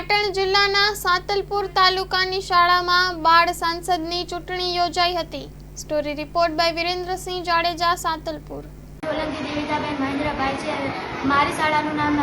પાટણ જિલ્લાના સાતલપુર તાલુકાની શાળામાં બાળ સાંસદની ચૂંટણી યોજાઈ હતી. Story report by Virendrasinh Jadeja, Satalpur. Solanki Devitaben Mahendrabhai છે. મારી શાળાનું નામ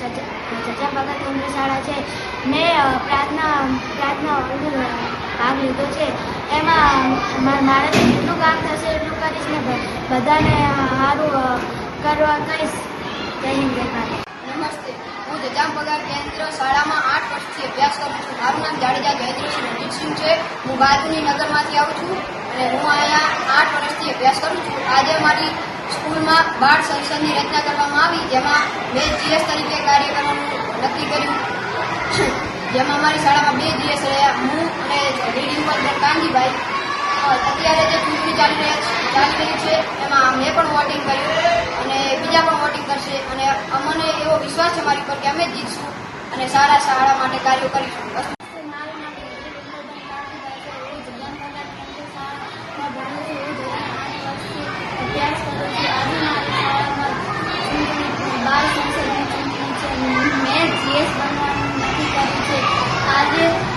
જજા ભગત કેન્દ્ર શાળા છે. મેં પ્રાર્થના પ્રાર્થના ભાગ લીધો છે. એમાં મારાથી જેટલું કામ થશે એટલું કરીશ ને બધાને સારું કરવા કહીશ. જય હિન્દ નમસ્તે. હું જજામ પગાર કેન્દ્ર શાળામાં આઠ વર્ષથી અભ્યાસ કરું છું. મારું નામ જાડેજા જયદ્રસિંહ રણજીતસિંહ છે. હું બાજુની નગરમાંથી આવું છું અને હું અહીંયા આઠ વર્ષથી અભ્યાસ કરું છું. આજે મારી સ્કૂલમાં બાળ સંસદની રચના કરવામાં આવી, જેમાં મેં જીએસ તરીકે કાર્ય કરવાનું નક્કી કર્યું. જેમાં અમારી શાળામાં બે જીએસ રહ્યા. હું અને રીડિંગ પર કાંજીભાઈ અત્યારે જે ચૂંટણી ચાલી ચાલી રહી છે, એમાં મેં પણ વોટિંગ કર્યું અને બીજા પણ વોટિંગ કરશે અને અમને એવો વિશ્વાસ છે મારી પર કે અમે જીતશું અને સારા શાળા માટે કાર્યો કરીશું.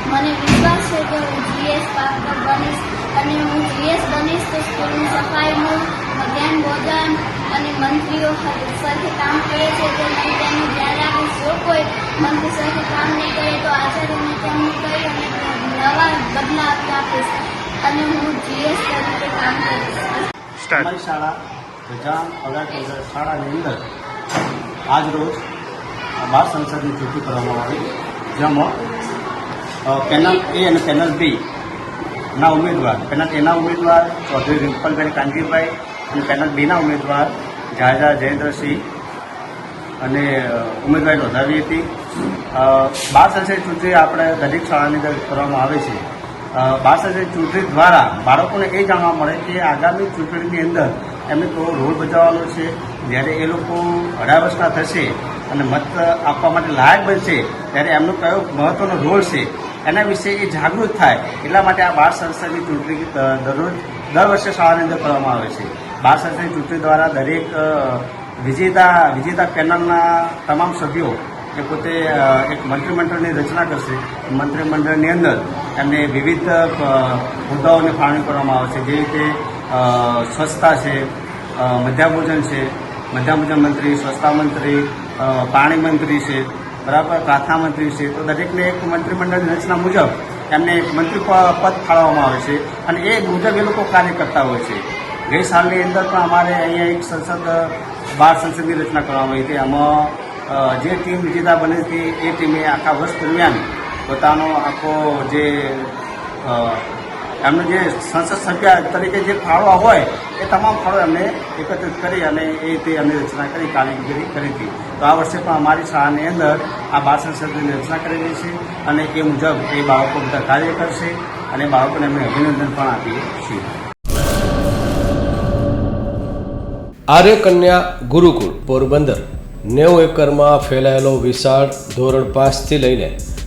મને વિશ્વાસ છે કે હું જીએસ પાત્ર બનીશ અને હું જીએસ બનીશ તો સ્કૂલની સફાઈનું મધ્યાહન ભોજન અને મંત્રીઓ સરખે કામ કરે છે તો હું તેનું ધ્યાન રાખીશ જો કોઈ મંત્રી સરખે કામ નહીં કરે તો આચાર્યને તેમનું કહી અને નવા બદલા આપીશ અને હું જીએસ તરીકે કામ કરીશ અમારી શાળા ગજામ પગાર શાળાની અંદર આજ રોજ બાર સંસદની ચૂંટણી કરવામાં આવી, જેમાં પેનલ એ અને પેનલ બી ના ઉમેદવાર પેનલ એના ઉમેદવાર, ચૌધરી રિમ્પલબેન કાનજીભાઈ અને પેનલ બીના ઉમેદવાર જાજા જયેન્દ્રસિંહ અને ઉમેદવારી નોંધાવી હતી. બાર સંસદની ચૂંટણી આપણે દરેક શાળાની અંદર કરવામાં આવે છે. બાર સંસદની ચૂંટણી દ્વારા બાળકોને એ જાણવા મળે કે આગામી ચૂંટણીની અંદર એમને કયો રોલ બજાવવાનો છે. જ્યારે એ લોકો અઢાર વર્ષના થશે અને મત આપવા માટે લાયક બનશે, ત્યારે એમનો કયો મહત્વનો રોલ છે એના વિશે એ જાગૃત થાય એટલા માટે આ બાળ સંસદની ચૂંટણી દરરોજ દર વર્ષે શાળાની અંદર કરવામાં આવે છે. બાળ સંસ્થાની ચૂંટણી દ્વારા દરેક વિજેતા વિજેતા પેનલના તમામ સભ્યો એ પોતે એક મંત્રીમંડળની રચના કરશે. મંત્રીમંડળની અંદર એમને વિવિધ મુદ્દાઓને ફાળવણી કરવામાં છે. જે રીતે સ્વચ્છતા છે મધ્યાભોજન છે મધ્યાભોજન મંત્રી, સ્વચ્છતા મંત્રી પાણી મંત્રી છે બરાબર, પ્રાર્થના મંત્રી છે. તો દરેકને એક મંત્રીમંડળની રચના મુજબ એમને એક મંત્રી પદ ફાળવવામાં આવે છે અને એ મુજબ એ લોકો કાર્ય કરતા હોય છે. ગઈ સાલની અંદર પણ અમારે અહીંયા એક સંસદ, બાર સંસદની રચના કરવામાં આવી હતી. આમાં જે ટીમ વિજેતા બને હતી એ ટીમે આખા વર્ષ દરમિયાન પોતાનો આખો જે એમનો જે સંસદ સભ્ય તરીકે જે ફાળો હોય, એ તમામ ફાળો એમને એકત્રિત કરી અને એ રીતે એમની રચના કરી કામગીરી કરી હતી. તો આ વર્ષે પણ અમારી શાળાની અંદર આ બાળ સંસદની રચના કરેલી છે અને એ મુજબ એ બાળકો બધા કાર્ય કરશે અને બાળકોને અમે અભિનંદન પણ આપીએ છીએ. આર્ય કન્યા ગુરુકુળ પોરબંદર, નેવું એકરમાં ફેલાયેલો વિશાળ ધોરણ પાંચથી લઈને